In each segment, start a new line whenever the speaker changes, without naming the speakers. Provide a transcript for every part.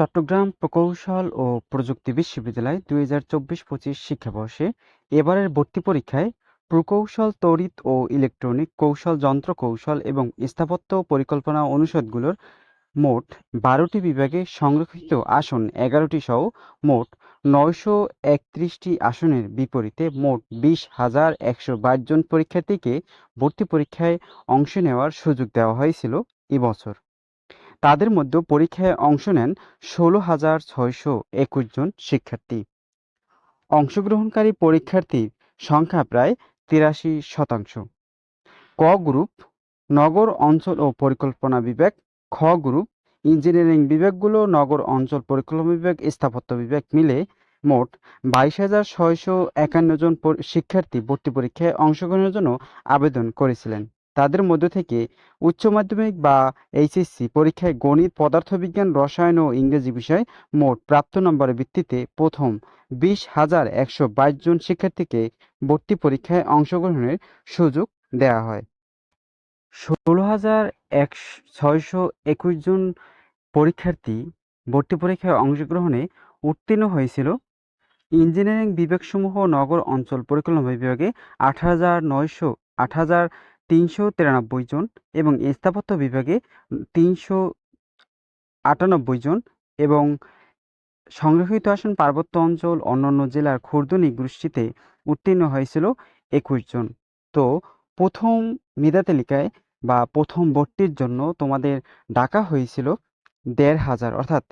চট্টগ্রাম প্রকৌশল ও প্রযুক্তি বিশ্ববিদ্যালয় দুই হাজার চব্বিশ পঁচিশ শিক্ষাবর্ষে এবারের ভর্তি পরীক্ষায় প্রকৌশল, তড়িৎ ও ইলেকট্রনিক কৌশল যন্ত্র কৌশল এবং স্থাপত্য পরিকল্পনা অনুষদগুলোর মোট বারোটি বিভাগে সংরক্ষিত আসন এগারোটি সহ মোট নয়শো একত্রিশটি আসনের বিপরীতে মোট বিশ হাজার একশো বাইশ জন পরীক্ষার্থীকে ভর্তি পরীক্ষায় অংশ নেওয়ার সুযোগ দেওয়া হয়েছিল এবছর তাদের মধ্যে পরীক্ষায় অংশ নেন ষোলো হাজার ছয়শো একুশ জন শিক্ষার্থী। অংশগ্রহণকারী পরীক্ষার্থীর সংখ্যা প্রায় তিরাশি শতাংশ। ক গ্রুপ, নগর অঞ্চল ও পরিকল্পনা বিভাগ, খ গ্রুপ, ইঞ্জিনিয়ারিং বিভাগগুলো নগর অঞ্চল পরিকল্পনা বিভাগ, স্থাপত্য বিভাগ মিলে মোট বাইশ হাজার ছয়শো একান্ন জন শিক্ষার্থী ভর্তি পরীক্ষায় অংশগ্রহণের জন্য আবেদন করেছিলেন। তাদের মধ্য থেকে উচ্চ মাধ্যমিক বা এইচএসসি পরীক্ষায় গণিত, পদার্থবিজ্ঞান, রসায়ন ও ইংরেজি বিষয় মোট প্রাপ্ত নম্বরের ভিত্তিতে প্রথম বিশ হাজার একশো বাইশ জন শিক্ষার্থীকে ভর্তি পরীক্ষায় অংশগ্রহণের সুযোগ দেওয়া হয়। ষোলো হাজার এক জন পরীক্ষার্থী ভর্তি পরীক্ষায় অংশগ্রহণে উত্তীর্ণ হয়েছিল। ইঞ্জিনিয়ারিং বিভাগসমূহ নগর অঞ্চল পরিকল্পনা বিভাগে আট হাজার নয়শো আট হাজার তিনশো তিরানব্বই জন এবং স্থাপত্য বিভাগে তিনশো আটানব্বই জন এবং সংরক্ষিত আসন পার্বত্য অঞ্চল অন্যান্য জেলার খুর্দনি গোষ্ঠীতে উত্তীর্ণ হয়েছিল একুশ জন। তো প্রথম মেধা তালিকায় বা প্রথম ভর্তির জন্য তোমাদের ডাকা হয়েছিল দেড় হাজার, অর্থাৎ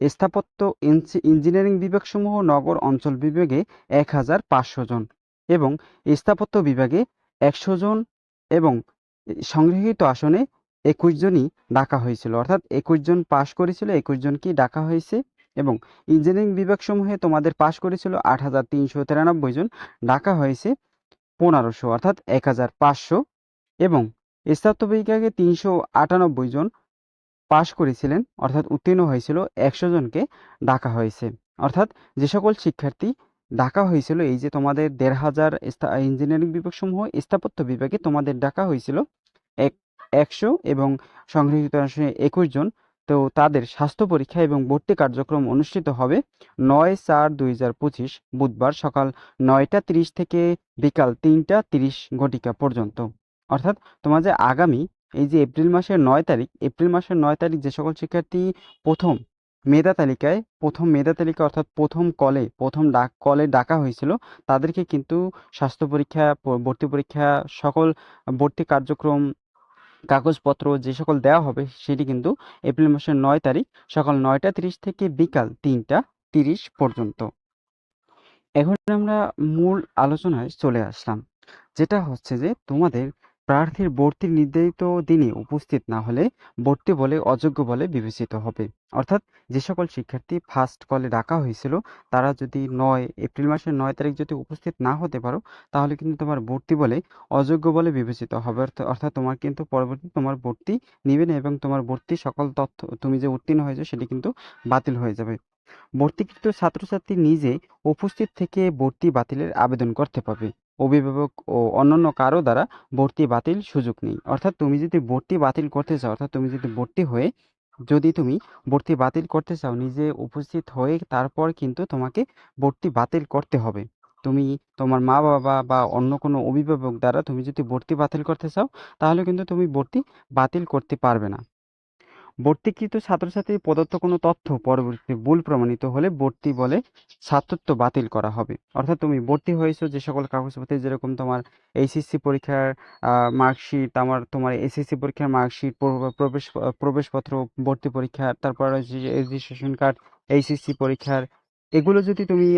স্থাপত্য ইঞ্জি- ইঞ্জিনিয়ারিং বিভাগসমূহ নগর অঞ্চল বিভাগে এক হাজার পাঁচশো জন এবং স্থাপত্য বিভাগে একশো জন এবং সংরক্ষিত আসনে একুশ জনই ডাকা হয়েছিল। অর্থাৎ একুশ জন পাশ করেছিল, একুশ জনকেই ডাকা হয়েছে? এবং ইঞ্জিনিয়ারিং বিভাগসমূহে তোমাদের পাশ করেছিল আট হাজার তিনশো তিরানব্বই জন, ডাকা হয়েছে পনেরোশো, অর্থাৎ এক হাজার পাঁচশো। এবং স্থাপত্য বিভাগে তিনশো আটানব্বই জন পাশ করেছিলেন, অর্থাৎ উত্তীর্ণ হয়েছিল একশো জনকে ডাকা হয়েছে। অর্থাৎ যে সকল শিক্ষার্থী ডাকা হয়েছিল, এই যে তোমাদের দেড় হাজার ইঞ্জিনিয়ারিং বিভাগসমূহ স্থাপত্য বিভাগে তোমাদের ডাকা হয়েছিল এক, একশো এবং সংগৃহীত একুশ জন। তো তাদের স্বাস্থ্য পরীক্ষা এবং ভর্তি কার্যক্রম অনুষ্ঠিত হবে নয় চার দুই হাজার পঁচিশ বুধবার সকাল নয়টা তিরিশ থেকে বিকাল তিনটা তিরিশ ঘটিকা পর্যন্ত। অর্থাৎ তোমাদের আগামী, এই যে এপ্রিল মাসের নয় তারিখ, এপ্রিল মাসের নয় তারিখ যে সকল শিক্ষার্থী প্রথম মেধা তালিকায় প্রথম মেধা তালিকা অর্থাৎ প্রথম কলে, প্রথম ডাক কলে ডাকা হয়েছিল। তাদেরকে কিন্তু স্বাস্থ্য পরীক্ষা ভর্তি পরীক্ষা, সকল ভর্তি কার্যক্রম, কাগজপত্র যে সকল দেওয়া হবে সেটি কিন্তু এপ্রিল মাসের নয় তারিখ সকাল নয়টা তিরিশ থেকে বিকাল তিনটা তিরিশ পর্যন্ত। এখন আমরা মূল আলোচনায় চলে আসলাম, যেটা হচ্ছে যে তোমাদের প্রার্থীর ভর্তির নির্ধারিত দিনে উপস্থিত না হলে ভর্তি বলে অযোগ্য বলে বিবেচিত হবে। অর্থাৎ যে সকল শিক্ষার্থী ফার্স্ট কলে ডাকা হয়েছিল, তারা যদি নয়, এপ্রিল মাসের নয় তারিখ যদি উপস্থিত না হতে পারো, তাহলে কিন্তু তোমার ভর্তি বলে অযোগ্য বলে বিবেচিত হবে। অর্থ- অর্থাৎ তোমার কিন্তু পরবর্তী তোমার ভর্তি নিবে না এবং তোমার ভর্তি সকল তথ্য তুমি যে উত্তীর্ণ হয়েছো সেটি কিন্তু বাতিল হয়ে যাবে। ভর্তিকৃত ছাত্রছাত্রী নিজে উপস্থিত থেকে ভর্তি বাতিলের আবেদন করতে পারবে। অভিভাবক ও অন্যান্য কারও দ্বারা ভর্তি বাতিল সুযোগ নেই। অর্থাৎ তুমি যদি ভর্তি বাতিল করতে চাও, অর্থাৎ তুমি যদি ভর্তি হয়ে যদি তুমি ভর্তি বাতিল করতে চাও, নিজে উপস্থিত হয়ে তারপর কিন্তু তোমাকে ভর্তি বাতিল করতে হবে। তুমি তোমার মা বাবা বা অন্য কোনো অভিভাবক দ্বারা তুমি যদি ভর্তি বাতিল করতে চাও, তাহলে কিন্তু তুমি ভর্তি বাতিল করতে পারবে না। ভর্তিকৃত ছাত্রছাত্রীর প্রদত্ত কোনো তথ্য পরবর্তীতে ভুল প্রমাণিত হলে ভর্তি বলে ছাত্রত্ব বাতিল করা হবে। অর্থাৎ তুমি ভর্তি হয়েছো, যে সকল কাগজপত্রে যেরকম তোমার এইচএসসি পরীক্ষার মার্কশিট আমার, তোমার এসএসসি পরীক্ষার মার্কশিট প্রবেশ, প্রবেশপত্র, ভর্তি পরীক্ষা তারপর রেজিস্ট্রেশন কার্ড এইচএসসি পরীক্ষার, এগুলো যদি তুমি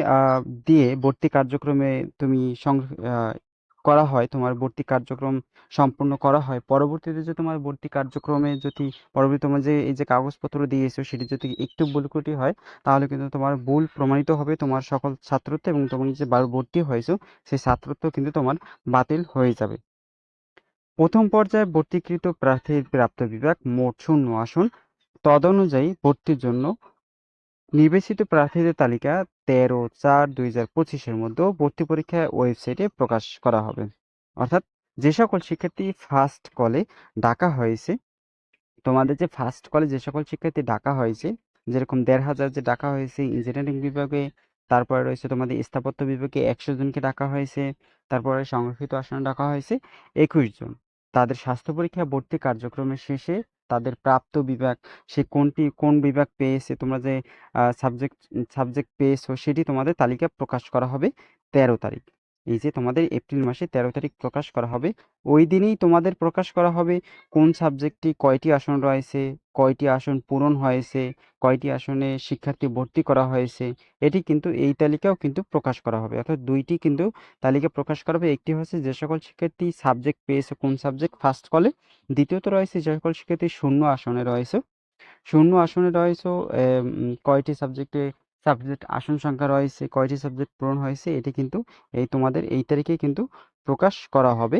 দিয়ে ভর্তি কার্যক্রমে তুমি করা হয়, তোমার ভর্তি কার্যক্রম সম্পূর্ণ করা হয়, পরবর্তীতে যে তোমার ভর্তি কার্যক্রমে যদি, পরবর্তী তোমার যে, এই যে কাগজপত্র দিয়েছ, সেটি যদি একটু ভুল ত্রুটি হয়, তাহলে কিন্তু তোমার ভুল প্রমাণিত হবে তোমার সকল ছাত্রত্ব এবং তুমি যে বার ভর্তি হয়েছো, সেই ছাত্রত্ব কিন্তু তোমার বাতিল হয়ে যাবে। প্রথম পর্যায়ে ভর্তিকৃত প্রার্থীর প্রাপ্ত বিভাগ মোট শূন্য আসন, তদনুযায়ী ভর্তির জন্য নির্বাচিত প্রার্থীদের তালিকা তেরো চার দুই হাজার পঁচিশের মধ্যে ভর্তি পরীক্ষা ওয়েবসাইটে প্রকাশ করা হবে। অর্থাৎ যে সকল শিক্ষার্থী ফার্স্ট কলে ডাকা হয়েছে, তোমাদের যে ফার্স্ট কলে যে সকল শিক্ষার্থী ডাকা হয়েছে, যেরকম দেড় হাজার যে ডাকা হয়েছে ইঞ্জিনিয়ারিং বিভাগে, তারপরে রয়েছে তোমাদের স্থাপত্য বিভাগে একশো জনকে ডাকা হয়েছে, তারপরে সংরক্ষিত আসনে ডাকা হয়েছে একুশ জন। তাদের স্বাস্থ্য পরীক্ষা ভর্তি কার্যক্রমের শেষে তাদের প্রাপ্ত বিভাগ, সে কোনটি, কোন বিভাগ পেয়েছে, তোমরা যে সাবজেক্ট সাবজেক্ট পেয়েছ, সেটি তোমাদের তালিকা প্রকাশ করা হবে তেরো তারিখ। এই যে তোমাদের এপ্রিল মাসে তেরো তারিখ প্রকাশ করা হবে, ওই দিনেই তোমাদের প্রকাশ করা হবে কোন সাবজেক্টটি কয়টি আসন রয়েছে, কয়টি আসন পূরণ হয়েছে, কয়টি আসনে শিক্ষার্থী ভর্তি করা হয়েছে, এটি কিন্তু এই তালিকাও কিন্তু প্রকাশ করা হবে। অর্থাৎ দুইটি কিন্তু তালিকা প্রকাশ করা হবে। একটি হচ্ছে যে সকল শিক্ষার্থী সাবজেক্ট পেয়েছে কোন সাবজেক্ট ফার্স্ট কলে দ্বিতীয়ত রয়েছে যে সকল শিক্ষার্থী শূন্য আসনে রয়েছে। শূন্য আসনে রয়েছে কয়টি সাবজেক্টে সাবজেক্ট আসন সংখ্যা রয়েছে, কয়টি সাবজেক্ট পূরণ হয়েছে, এটি কিন্তু এই তোমাদের এই তারিখে কিন্তু প্রকাশ করা হবে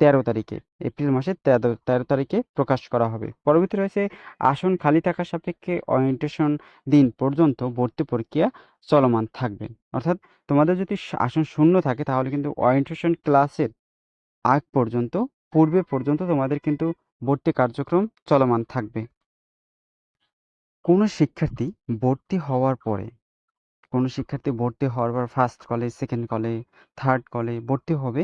তেরো তারিখে, এপ্রিল মাসের তেরো তেরো তারিখে প্রকাশ করা হবে। পরবর্তী রয়েছে আসন খালি থাকার সাপেক্ষে অরিয়েন্টেশন দিন পর্যন্ত ভর্তি প্রক্রিয়া চলমান থাকবে। অর্থাৎ তোমাদের যদি আসন শূন্য থাকে তাহলে কিন্তু অরিয়েন্টেশন ক্লাসের আগ পর্যন্ত, পূর্বে পর্যন্ত তোমাদের কিন্তু ভর্তি কার্যক্রম চলমান থাকবে। কোনো শিক্ষার্থী ভর্তি হওয়ার পরে, কোনো শিক্ষার্থী ভর্তি হওয়ার পর ফার্স্ট কলে সেকেন্ড কলে থার্ড কলে ভর্তি হবে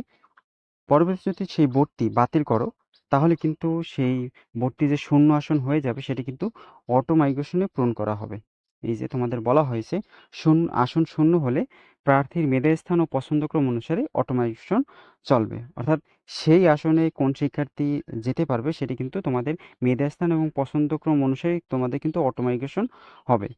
পরবর্তী যদি সেই ভর্তি বাতিল করো, তাহলে কিন্তু সেই ভর্তি যে শূন্য আসন হয়ে যাবে, সেটি কিন্তু অটো মাইগ্রেশনে পূরণ করা হবে। এই যে তোমাদের বলা হয়েছে, শূন্য, আসন শূন্য হলে প্রার্থীর মেধাস্থান স্থান ও পছন্দক্রম অনুসারে অটো মাইগ্রেশন চলবে। অর্থাৎ সেই আসনে কোন শিক্ষার্থী যেতে পারবে সেটি কিন্তু তোমাদের মেধাস্থান এবং পছন্দক্রম অনুসারে তোমাদের কিন্তু অটো মাইগ্রেশন হবে।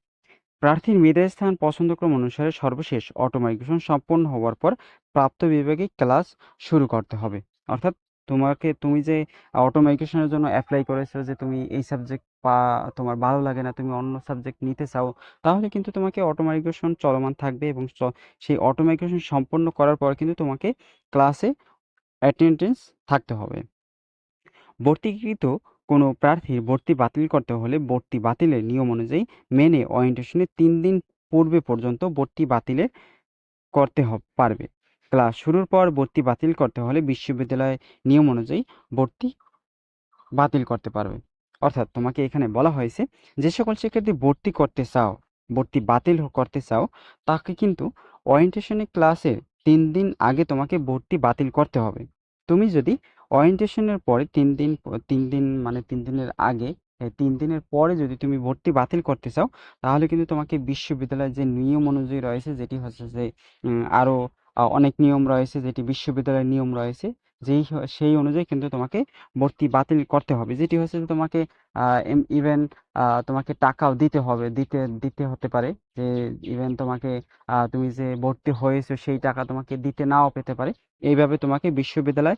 প্রার্থীর মেধাস্থান পছন্দক্রম অনুসারে সর্বশেষ অটো মাইগ্রেশন সম্পন্ন হওয়ার পর প্রাপ্ত বিভাগে ক্লাস শুরু করতে হবে। অর্থাৎ তোমাকে তুমি যে অটো মাইগ্রেশনের জন্য অ্যাপ্লাই করেছ যে তুমি এই সাবজেক্ট পা, তোমার ভালো লাগে না, তুমি অন্য সাবজেক্ট নিতে চাও, তাহলে কিন্তু তোমাকে অটো মাইগ্রেশন চলমান থাকবে এবং সেই অটো মাইগ্রেশন সম্পন্ন করার পর কিন্তু তোমাকে ক্লাসে অ্যাটেন্ডেন্স থাকতে হবে। ভর্তিকৃত কোনো প্রার্থীর ভর্তি বাতিল করতে হলে ভর্তি বাতিলের নিয়ম অনুযায়ী মেনে ওরিয়েন্টেশনের তিন দিন পূর্বে পর্যন্ত ভর্তি বাতিলের করতে পারবে। ক্লাস শুরুর পর ভর্তি বাতিল করতে হলে বিশ্ববিদ্যালয়ের নিয়ম অনুযায়ী ভর্তি বাতিল করতে পারবে। অর্থাৎ তোমাকে এখানে বলা হয়েছে যে সকল শিক্ষার্থী ভর্তি করতে চাও ভর্তি বাতিল করতে চাও তাকে কিন্তু ওরিয়েন্টেশনের ক্লাসের তিন দিন আগে তোমাকে ভর্তি বাতিল করতে হবে। তুমি যদি ওরিয়েন্টেশনের পরে তিন দিন তিন দিন মানে তিন দিনের আগে তিন দিনের পরে যদি তুমি ভর্তি বাতিল করতে চাও তাহলে কিন্তু তোমাকে বিশ্ববিদ্যালয়ের যে নিয়ম অনুযায়ী রয়েছে যেটি হচ্ছে যে উম, আরও আহ, অনেক নিয়ম রয়েছে, যেটি বিশ্ববিদ্যালয়ের নিয়ম রয়েছে। যেই সেই অনুযায়ী কিন্তু তোমাকে ভর্তি বাতিল করতে হবে। যেটি হচ্ছে তোমাকে ইভেন তোমাকে টাকাও দিতে হবে, দিতে দিতে হতে পারে। যে ইভেন তোমাকে তুমি যে ভর্তি হয়েছো সেই টাকা তোমাকে দিতে নাও পেতে পারে। এইভাবে তোমাকে বিশ্ববিদ্যালয়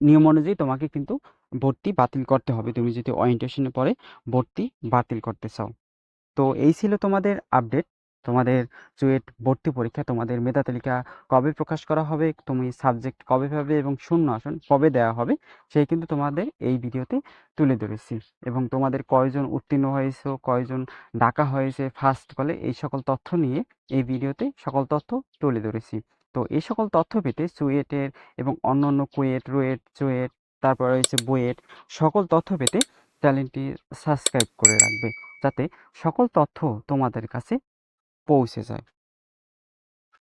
নিয়ম অনুযায়ী তোমাকে কিন্তু ভর্তি বাতিল করতে হবে। তুমি যদি ওরিয়েন্টেশনের পরে ভর্তি বাতিল করতে চাও। তো এই ছিল তোমাদের আপডেট তোমাদের চুয়েট ভর্তি পরীক্ষা, তোমাদের মেধা তালিকা কবে প্রকাশ করা হবে, তুমি সাবজেক্ট কবে পাবে এবং শূন্য আসন কবে দেওয়া হবে, সেই কিন্তু তোমাদের এই ভিডিওতে তুলে ধরেছি। এবং তোমাদের কয়জন উত্তীর্ণ হয়েছে, কয়জন ডাকা হয়েছে ফার্স্ট কলে এই সকল তথ্য নিয়ে এই ভিডিওতে সকল তথ্য তুলে ধরেছি। তো এই সকল তথ্য পেতে চুয়েটের এবং অন্য অন্য কুয়েট, রুয়েট, চুয়েট, তারপর রয়েছে বুয়েট, সকল তথ্য পেতে চ্যানেলটি সাবস্ক্রাইব করে রাখবে। যাতে সকল তথ্য তোমাদের কাছে পৌঁছে যায়